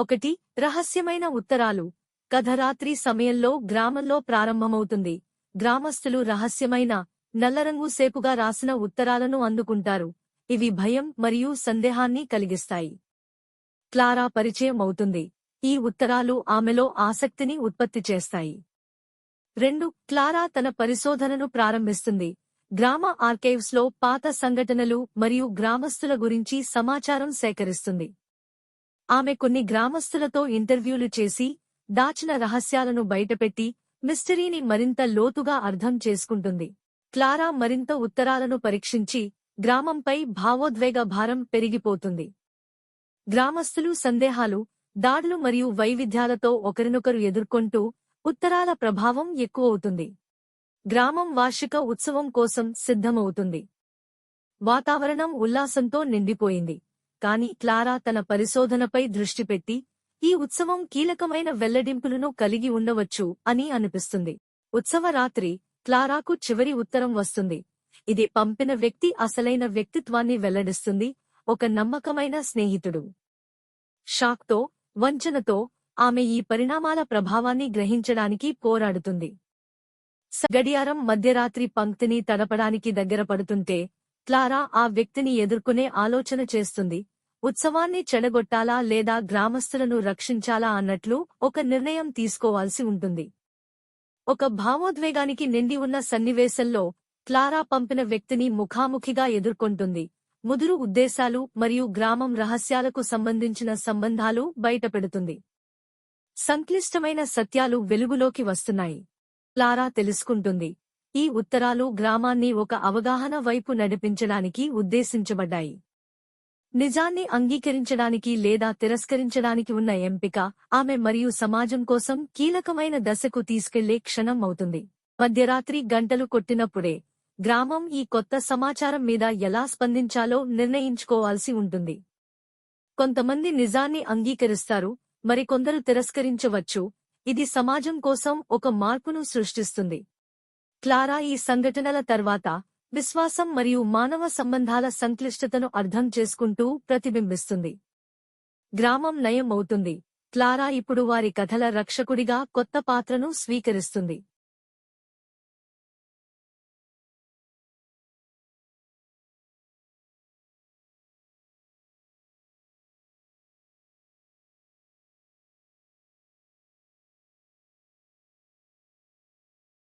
ఒకటి రహస్యమైన ఉత్తరాలు. కథ రాత్రి సమయంలో గ్రామంలో ప్రారంభమవుతుంది. గ్రామస్తులు రహస్యమైన నల్లరంగు సేపుగా రాసిన ఉత్తరాలను అందుకుంటారు. ఇవి భయం మరియు సందేహాన్ని కలిగిస్తాయి. క్లారా పరిచయం అవుతుంది. ఈ ఉత్తరాలు ఆమెలో ఆసక్తిని ఉత్పత్తి చేస్తాయి. రెండు క్లారా తన పరిశోధనను ప్రారంభిస్తుంది. గ్రామ ఆర్కైవ్స్లో పాత సంఘటనలు మరియు గ్రామస్తుల గురించి సమాచారం సేకరిస్తుంది. ఆమె కొన్ని గ్రామస్తులతో ఇంటర్వ్యూలు చేసి దాచిన రహస్యాలను బయటపెట్టి మిస్టరీని మరింత లోతుగా అర్థం చేసుకుంటుంది. క్లారా మరింత ఉత్తరాలను పరీక్షించి గ్రామంపై భావోద్వేగ భారం పెరిగిపోతుంది. గ్రామస్తులు సందేహాలు దాడులు మరియు వైవిధ్యాలతో ఒకరినొకరు ఎదుర్కొంటూ ఉత్తరాల ప్రభావం ఎక్కువవుతుంది. గ్రామం వార్షిక ఉత్సవం కోసం సిద్ధమవుతుంది. వాతావరణం ఉల్లాసంతో నిండిపోయింది. కాని క్లారా తన పరిశోధనపై దృష్టి పెట్టి ఈ ఉత్సవం కీలకమైన వెల్లడింపులను కలిగి ఉండవచ్చు అని అనిపిస్తుంది. ఉత్సవ రాత్రి క్లారాకు చివరి ఉత్తరం వస్తుంది. ఇది పంపిన వ్యక్తి అసలైన వ్యక్తిత్వాన్ని వెల్లడిస్తుంది. ఒక నమ్మకమైన స్నేహితుడు. షాక్తో వంచనతో ఆమె ఈ పరిణామాల ప్రభావాన్ని గ్రహించడానికి పోరాడుతుంది. గడియారం మధ్యరాత్రి పంక్తిని తడపడానికి దగ్గర పడుతుంటే క్లారా ఆ వ్యక్తిని ఎదుర్కొనే ఆలోచన చేస్తుంది. ఉత్సవాన్ని చెడగొట్టాలా లేదా గ్రామస్తులను రక్షించాలా అన్నట్లు ఒక నిర్ణయం తీసుకోవాల్సి ఉంటుంది. ఒక భావోద్వేగానికి నిండి ఉన్న సన్నివేశంలో క్లారా పంపిన వ్యక్తిని ముఖాముఖిగా ఎదుర్కొంటుంది. ముదురు ఉద్దేశాలు మరియు గ్రామం రహస్యాలకు సంబంధించిన సంబంధాలు బయటపెడుతుంది. సంక్లిష్టమైన సత్యాలు వెలుగులోకి వస్తున్నాయి. క్లారా తెలుసుకుంటుంది. ఈ ఉత్తరాలు గ్రామాన్ని ఒక అవగాహన వైపు నడిపించడానికి ఉద్దేశించబడ్డాయి. నిజాన్ని అంగీకరించడానికి లేదా తిరస్కరించడానికి ఉన్న ఎంపిక ఆమె మరియు సమాజం కోసం కీలకమైన దశకు తీసుకెళ్ళే క్షణం అవుతుంది. మధ్యరాత్రి గంటలు కొట్టినప్పుడే గ్రామం ఈ కొత్త సమాచారం మీద ఎలా స్పందించాలో నిర్ణయించుకోవాల్సి ఉంటుంది. కొంతమంది నిజాన్ని అంగీకరిస్తారు మరికొందరు తిరస్కరించవచ్చు. ఇది సమాజం కోసం ఒక మార్పును సృష్టిస్తుంది. క్లారా ఈ సంఘటనల తర్వాత విశ్వాసం మరియు మానవ సంబంధాల సంక్లిష్టతను అర్థం చేసుకుంటూ ప్రతిబింబిస్తుంది. గ్రామం నయం అవుతుంది క్లారా ఇప్పుడు వారి కథల రక్షకుడిగా కొత్త పాత్రను స్వీకరిస్తుంది.